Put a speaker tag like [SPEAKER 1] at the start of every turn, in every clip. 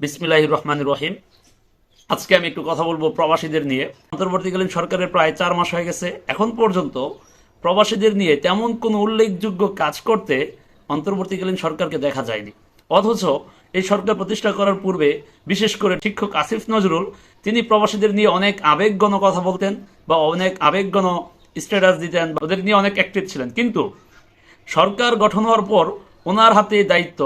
[SPEAKER 1] বিসমিল্লাহ রহমান রহিম। আজকে আমি একটু কথা বলব প্রবাসীদের নিয়ে। অন্তর্বর্তীকালীন সরকারের প্রায় চার মাস হয়ে গেছে। এখন পর্যন্ত প্রবাসীদের নিয়ে তেমন কোনো উল্লেখযোগ্য কাজ করতে অন্তর্বর্তীকালীন সরকারকে দেখা যায়নি। অথচ এই সরকার প্রতিষ্ঠা করার পূর্বে বিশেষ করে শিক্ষক আসিফ নজরুল, তিনি প্রবাসীদের নিয়ে অনেক আবেগগণ কথা বলতেন বা অনেক আবেগগণ স্ট্যাটাস দিতেন বা ওদের নিয়ে অনেক অ্যাক্টিভ ছিলেন। কিন্তু সরকার গঠন হওয়ার পর ওনার হাতে দায়িত্ব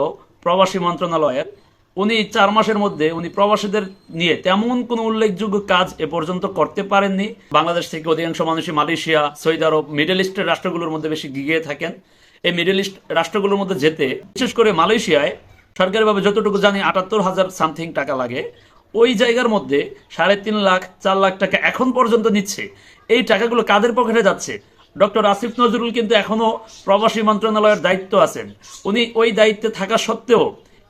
[SPEAKER 1] প্রবাসী মন্ত্রণালয়ের। উনি চার মাসের মধ্যে, উনি প্রবাসীদের নিয়ে তেমন কোনো উল্লেখযোগ্য কাজ এ পর্যন্ত করতে পারেননি। বাংলাদেশ থেকে অধিকাংশ মানুষই মালয়েশিয়া, সৌদি আরব, মিডল ইস্টের রাষ্ট্রগুলোর মধ্যে বেশি গিয়ে থাকেন। এই মিডল ইস্ট রাষ্ট্রগুলোর মধ্যে যেতে, বিশেষ করে মালয়েশিয়ায়, সরকারিভাবে যতটুকু জানি আটাত্তর হাজার সামথিং টাকা লাগে। ওই জায়গার মধ্যে সাড়ে তিন লাখ, চার লাখ টাকা এখন পর্যন্ত নিচ্ছে। এই টাকাগুলো কাদের পকেটে যাচ্ছে? ডক্টর আসিফ নজরুল কিন্তু এখনও প্রবাসী মন্ত্রণালয়ের দায়িত্ব আছেন। উনি ওই দায়িত্বে থাকা সত্ত্বেও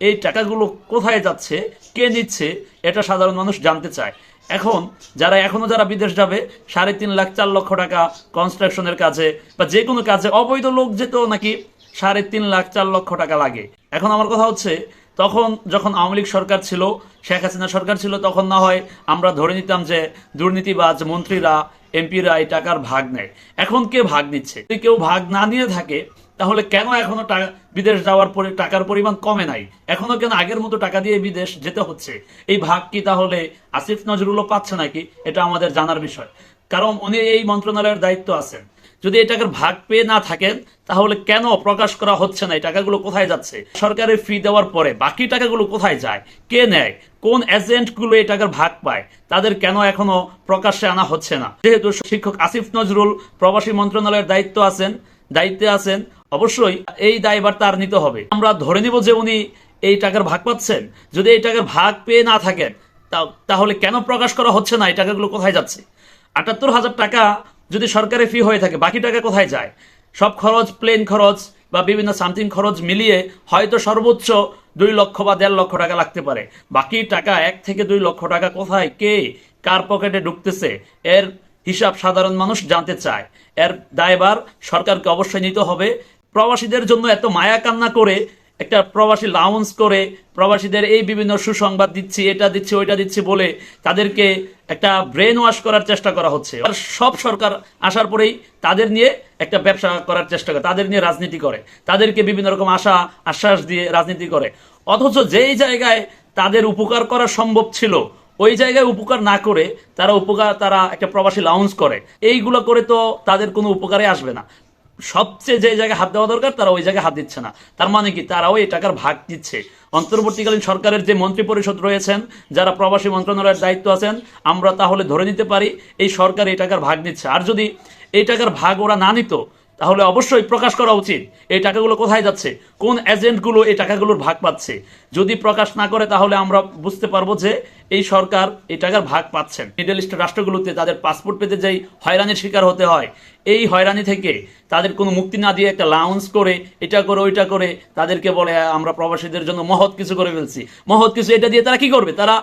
[SPEAKER 1] এই টাকাগুলো কোথায় যাচ্ছে, কে নিচ্ছে এটা সাধারণ মানুষ জানতে চায়। এখন, যারা এখনও যারা বিদেশ যাবে, সাড়ে তিন লাখ, চার লক্ষ টাকা কনস্ট্রাকশনের কাজে বা যে কোনো কাজে অবৈধ লোক যেতেও নাকি সাড়ে তিন লাখ, চার লক্ষ টাকা লাগে। এখন আমার কথা হচ্ছে, তখন যখন আওয়ামী লীগ সরকার ছিল, শেখ হাসিনা সরকার ছিল, তখন না হয় আমরা ধরে নিতাম যে দুর্নীতিবাজ মন্ত্রীরা, এমপিরা এই টাকার ভাগ নেয়। এখন কে ভাগ নিচ্ছে? কেউ ভাগ না নিয়ে থাকে তাহলে কেন এখনও বিদেশ যাওয়ার পরে টাকার পরিমাণ কমে নাই? এখনও কেন আগের মতো টাকা দিয়ে বিদেশ যেতে হচ্ছে? এই ভাগ কি তাহলে আসিফ নজরুলও পাচ্ছে নাকি? এটা আমাদের জানার বিষয়। কারণ উনি এই মন্ত্রণালয়ের দায়িত্ব আছেন। যদি এই টাকার ভাগ পেয়ে না থাকেন, তাহলে কেন প্রকাশ করা হচ্ছে না? এই টাকাগুলো কোথায় যাচ্ছে? সরকারের ফি দেওয়ার পরে বাকি টাকাগুলো কোথায় যায়? কে নেয়? কোন এজেন্টগুলো এই টাকার ভাগ পায়? তাদের কেন এখনও প্রকাশ্যে আনা হচ্ছে না? যেহেতু শিক্ষক আসিফ নজরুল প্রবাসী মন্ত্রণালয়ের দায়িত্ব আছেন দায়িত্বে আছেন, অবশ্যই এই দায়ভার তার নিতে হবে। আমরা ধরে নিব যে উনি এই টাকার ভাগ পাচ্ছেন। যদি এই টাকার ভাগ পেয়ে না থাকেন তাহলে কেন প্রকাশ করা হচ্ছে না? এই টাকাগুলো কোথায় যাচ্ছে? আটাত্তর হাজার টাকা যদি সরকারি ফি হয়ে থাকে, বাকি টাকা কোথায় যায়? সব খরচ প্লেন খরচ বা বিভিন্ন সামথিং খরচ মিলিয়ে হয়তো সর্বোচ্চ দুই লক্ষ বা দেড় লক্ষ টাকা লাগতে পারে। বাকি টাকা এক থেকে দুই লক্ষ টাকা কোথায়, কে, কার পকেটে ঢুকতেছে, এর হিসাব সাধারণ মানুষ জানতে চায়। এর দায়ভার সরকারকে অবশ্যই নিতে হবে। প্রবাসীদের জন্য এত মায়া কান্না করে, একটা প্রবাসী লাউন্স করে, প্রবাসীদের এই বিভিন্ন সুসংবাদ দিচ্ছি, এটা দিচ্ছি, ওইটা দিচ্ছি বলে তাদেরকে একটা ব্রেন ওয়াশ করার চেষ্টা করা হচ্ছে। আর সব সরকার আসার পরেই তাদের নিয়ে একটা ব্যবসা করার চেষ্টা করে, তাদের নিয়ে রাজনীতি করে, তাদেরকে বিভিন্ন রকম আশা, আশ্বাস দিয়ে রাজনীতি করে। অথচ যেই জায়গায় তাদের উপকার করা সম্ভব ছিল ওই জায়গায় উপকার না করে তারা উপকার, তারা একটা প্রবাসী লাউন্স করে। এইগুলো করে তো তাদের কোনো উপকারে আসবে না। সবচেয়ে যে জায়গায় হাত দেওয়া দরকার, তারা ওই জায়গায় হাত দিচ্ছে না। তার মানে কি? তারাও এই টাকার ভাগ দিচ্ছে। অন্তর্বর্তীকালীন সরকারের যে মন্ত্রী পরিষদ রয়েছেন, যারা প্রবাসী মন্ত্রণালয়ের দায়িত্ব আছেন, আমরা তাহলে ধরে নিতে পারি, এই সরকার এই টাকার ভাগ নিচ্ছে আর যদি এই টাকার ভাগ ওরা না নিত তাহলে অবশ্যই প্রকাশ করা উচিত। এই টাকাগুলো কোথায় যাচ্ছে? কোন এজেন্টগুলো এই টাকাগুলোর ভাগ পাচ্ছে? যদি প্রকাশ না করে, তাহলে আমরা বুঝতে পারব যে এই সরকার এই টাকার ভাগ পাচ্ছেন। মিডল ইস্ট রাষ্ট্রগুলোতে তাদের পাসপোর্ট পেতে যেই হয়রানির শিকার হতে হয়, এই হয়রানি থেকে তাদের কোনো মুক্তি না দিয়ে একটা লাউন্স করে, এটা করে, ওইটা করে, তাদেরকে বলে, আমরা প্রবাসীদের জন্য মহৎ কিছু করে ফেলছি। মহৎ কিছু এটা দিয়ে তারা কি করবে? তারা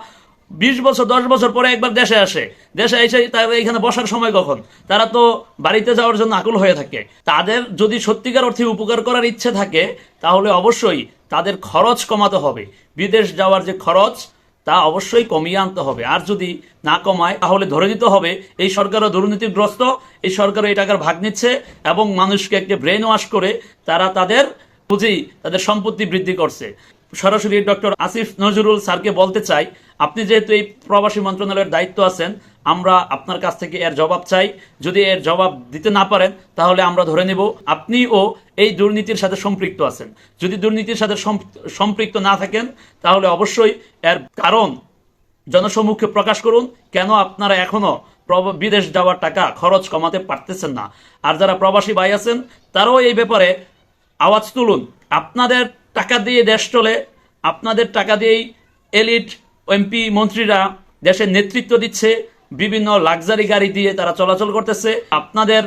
[SPEAKER 1] বিশ বছর, দশ বছর পরে একবার দেশে আসে। দেশে এসে তারা এখানে বসার সময় কখন? তারা তো বাড়িতে যাওয়ার জন্য আকুল হয়ে থাকে। তাদের যদি সত্যিকার অর্থে উপকার করার ইচ্ছে থাকে, তাহলে অবশ্যই তাদের খরচ কমাতে হবে। বিদেশ যাওয়ার যে খরচ, তা অবশ্যই কমিয়ে আনতে হবে। আর যদি না কমায়, তাহলে ধরে দিতে হবে এই সরকারও দুর্নীতিগ্রস্ত, এই সরকারও এই টাকার ভাগ নিচ্ছে এবং মানুষকে একটি ব্রেন ওয়াশ করে তারা তাদের পুঁজি, তাদের সম্পত্তি বৃদ্ধি করছে। সরাসরি ডক্টর আসিফ নজরুল স্যারকে বলতে চাই আপনি যেহেতু এই প্রবাসী মন্ত্রণালয়ের দায়িত্ব আছেন, আমরা আপনার কাছ থেকে এর জবাব চাই। যদি এর জবাব দিতে না পারেন, তাহলে আমরা ধরে নেব আপনিও এই দুর্নীতির সাথে সম্পৃক্ত আছেন। যদি দুর্নীতির সাথে সম্পৃক্ত না থাকেন, তাহলে অবশ্যই এর কারণ জনসম্মুখে প্রকাশ করুন। কেন আপনারা এখনও বিদেশ যাওয়ার টাকা খরচ কমাতে পারতেছেন না? আর যারা প্রবাসী ভাই আছেন, তারাও এই ব্যাপারে আওয়াজ তুলুন। আপনাদের টাকা দিয়ে দেশ চলে, আপনাদের টাকা দিয়েই এলিট এমপি মন্ত্রীরা দেশের নেতৃত্ব দিচ্ছে, বিভিন্ন লাক্সারি গাড়ি দিয়ে তারা চলাচল করতেছে। আপনাদের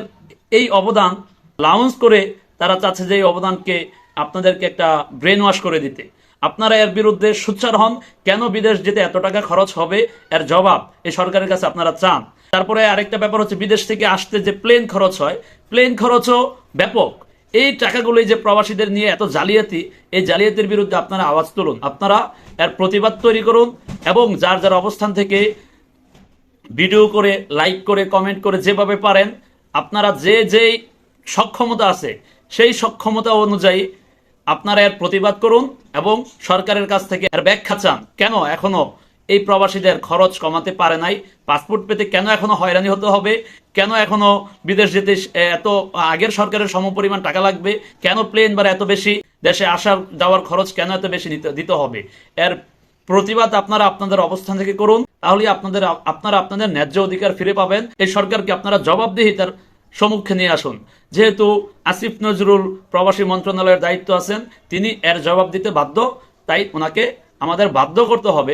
[SPEAKER 1] এই অবদান লাউন্স করে তারা চাচ্ছে যে এই অবদানকে আপনাদেরকে একটা ব্রেন ওয়াশ করে দিতে। আপনারা এর বিরুদ্ধে সুচ্চার হন, কেন বিদেশ যেতে এত টাকা খরচ হবে, এর জবাব এই সরকারের কাছে আপনারা চান। তারপরে আরেকটা ব্যাপার হচ্ছে, বিদেশ থেকে আসতে যে প্লেন খরচ হয়, প্লেন খরচও ব্যাপক। এই টাকাগুলো যে প্রবাসীদের নিয়ে এত জালিয়াতি, এই জালিয়াতির বিরুদ্ধে আপনারা আওয়াজ তুলুন। আপনারা এর প্রতিবাদ তৈরি করুন এবং যার যার অবস্থান থেকে ভিডিও করে, লাইক করে, কমেন্ট করে যেভাবে পারেন, আপনারা যে যেই সক্ষমতা আছে, সেই সক্ষমতা অনুযায়ী আপনারা এর প্রতিবাদ করুন এবং সরকারের কাছ থেকে এর ব্যাখ্যা চান। কেন? এখনও এই প্রবাসীদের খরচ কমাতে পারে নাই। পাসপোর্ট পেতে কেন এখনও হয়রানি হতে হবে? কেন এখনও বিদেশ যেতে এত আগের সরকারের সমপরিমাণ টাকা লাগবে? কেন প্লেন ভাড়া এত বেশি? দেশে আসার যাওয়ার খরচ কেন এত বেশি দিতে হবে? এর প্রতিবাদ আপনারা আপনাদের অবস্থান থেকে করুন। তাহলে আপনাদের, আপনারা আপনাদের ন্যায্য অধিকার ফিরে পাবেন। এই সরকারকে আপনারা জবাবদিহিতার সম্মুখে নিয়ে আসুন। যেহেতু আসিফ নজরুল প্রবাসী মন্ত্রণালয়ের দায়িত্ব আছেন, তিনি এর জবাব দিতে বাধ্য। তাই ওনাকে আমাদের বাধ্য করতে হবে।